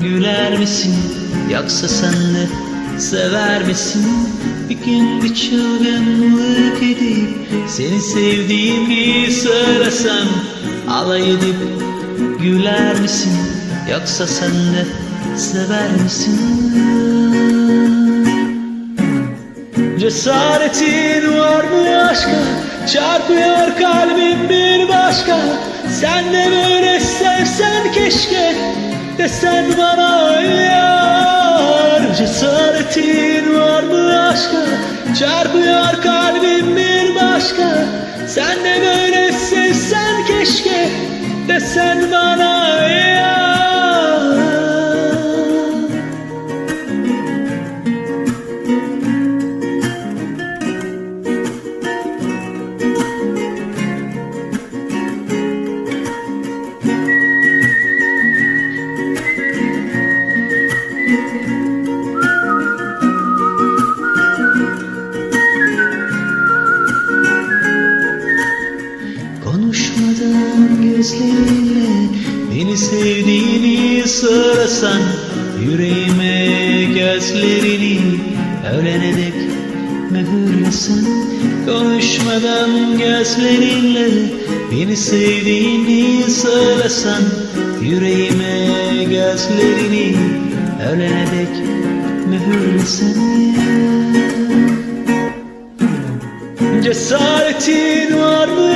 güler misin? Yoksa sen de sever misin? Bir gün bir çılgınlık edip seni sevdiğimi söylesem alay edip güler misin? Yoksa sen de sever misin? Cesaretin var mı aşka? Çarpıyor kalbim bir başka. Sen de böyle sevsen keşke Desen bana yar Cesaretin var mı aşka? Çarpıyor kalbim bir başka. Sen de böyle Konuşmadan gözlerinle beni sevdiğini söylesen Yüreğime gözlerini ölene dek mühürlesen Konuşmadan gözlerinle beni sevdiğini söylesen Yüreğime gözlerini ölene dek mühürlesen Cesaretin var mı